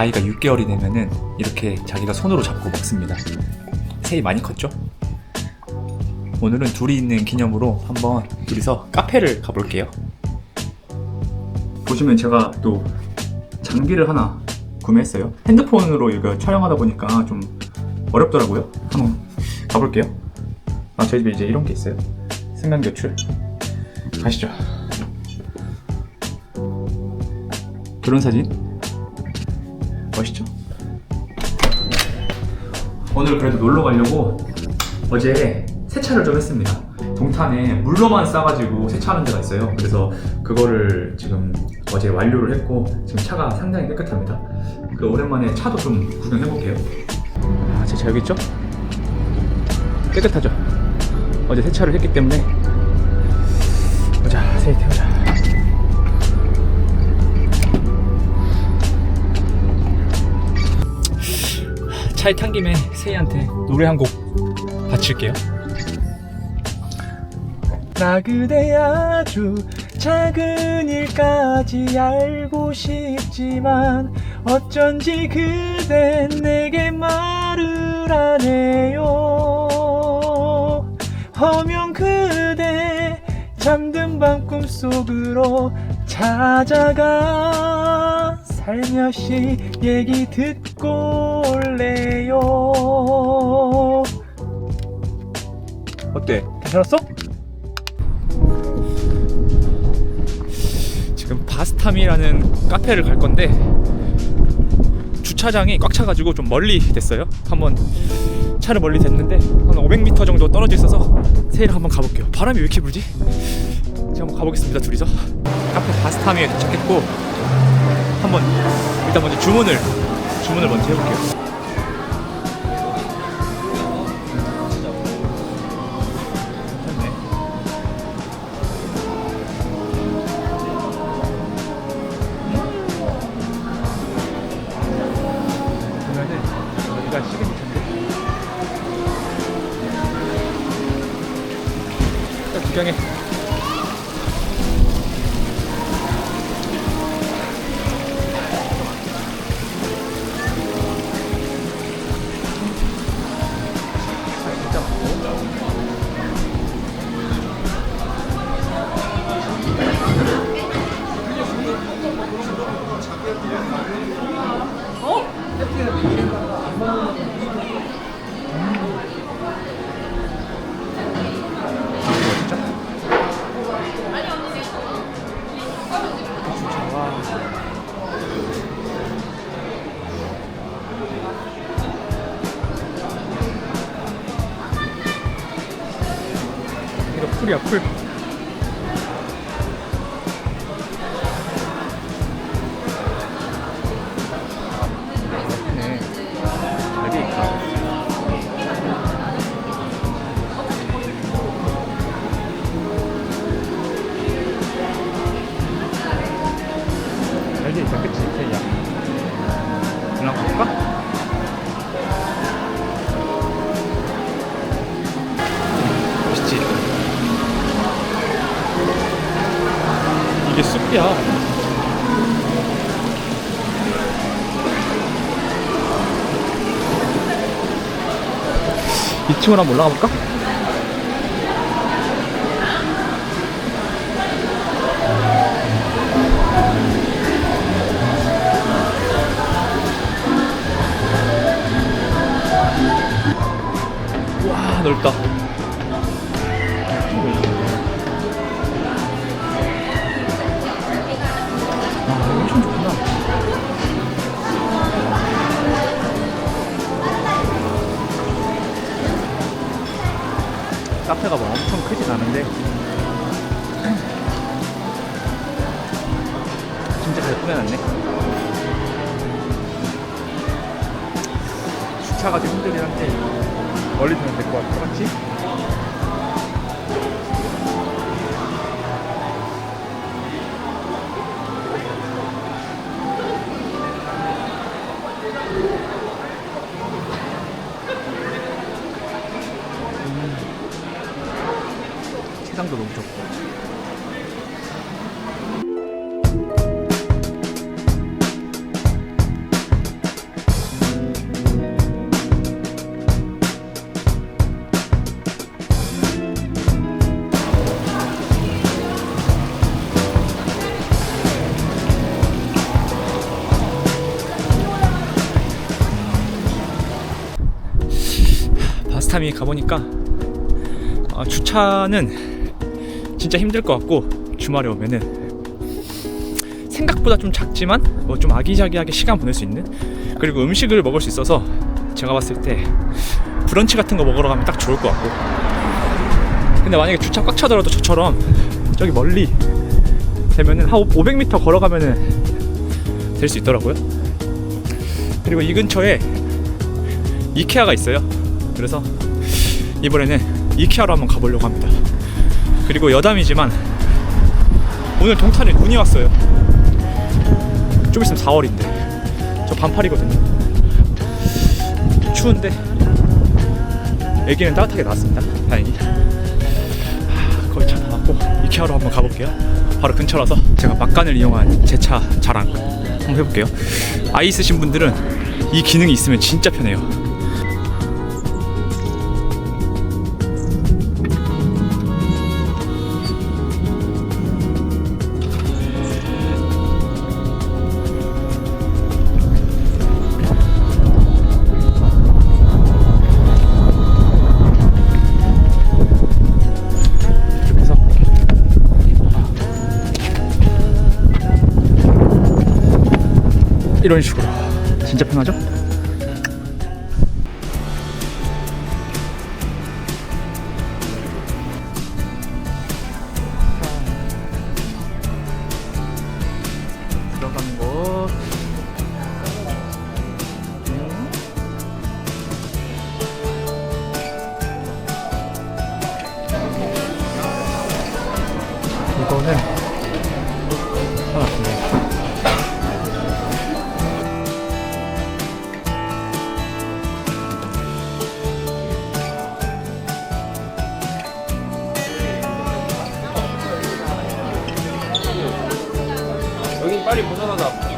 아이가 6개월이 되면은 이렇게 자기가 손으로 잡고 먹습니다. 새이 많이 컸죠? 오늘은 둘이 있는 기념으로 한번 둘이서 카페를 가볼게요. 보시면 제가 또 장비를 하나 구매했어요. 핸드폰으로 이거 촬영하다 보니까 좀 어렵더라고요. 한번 가볼게요. 아, 저희 집에 이제 이런 게 있어요. 승강 교출. 가시죠. 결혼 사진. 멋있죠? 오늘 그래도 놀러 가려고 어제 세차를 좀 했습니다. 동탄에 물로만 싸가지고 세차하는 데가 있어요. 그래서 그거를 지금 어제 완료를 했고 지금 차가 상당히 깨끗합니다. 그 오랜만에 차도 좀 구경해 볼게요. 아, 제 차 여기 있죠? 깨끗하죠? 어제 세차를 했기 때문에 보자, 세이 태우자. 차에 탄 김에 세이한테 노래 한 곡 바칠게요. 나 그대 아주 작은 일까지 알고 싶지만 어쩐지 그댄 내게 말을 안 해요 허명 그대 잠든 밤 꿈속으로 찾아가 살며시 얘기 듣고 올래요 어때? 괜찮았어? 지금 바스탐이라는 카페를 갈 건데 주차장이 꽉 차가지고 좀 멀리 됐어요. 한번 차를 멀리 댔는데 한 500m 정도 떨어져 있어서 세일을 한번 가볼게요. 바람이 왜 이렇게 불지? 제가 한번 가보겠습니다. 둘이서 카페 바스탐에 도착했고 한번 일단 먼저 주문을 주문을 먼저 해볼게요. 구경해 풀이야 풀 이게 숲이야 이 층으로 한번 올라가 볼까? 와 넓다 않은데. 진짜 잘 꾸며놨네. 주차가 좀 힘들긴 한데 멀리 두면 될 것 같아. 맞지? 라스타미 가보니까 아, 주차는 진짜 힘들 것 같고 주말에 오면은 생각보다 좀 작지만 뭐 좀 아기자기하게 시간 보낼 수 있는? 그리고 음식을 먹을 수 있어서 제가 봤을 때 브런치 같은 거 먹으러 가면 딱 좋을 것 같고. 근데 만약에 주차 꽉 차더라도 저처럼 저기 멀리 되면은 한 500m 걸어가면은 될 수 있더라고요. 그리고 이 근처에 이케아가 있어요. 그래서 이번에는 이케아로 한번 가보려고 합니다. 그리고 여담이지만 오늘 동탄에 눈이 왔어요. 좀 있으면 4월인데. 저 반팔이거든요. 추운데 애기는 따뜻하게 나왔습니다. 다행히. 하, 거의 차다 왔고 이케아로 한번 가볼게요. 바로 근처라서 제가 막간을 이용한 제 차 자랑 한번 해볼게요. 아이 있으신 분들은 이 기능이 있으면 진짜 편해요 이런 식으로. 진짜 편하죠? 곳 이거는 빨리 벗어나자.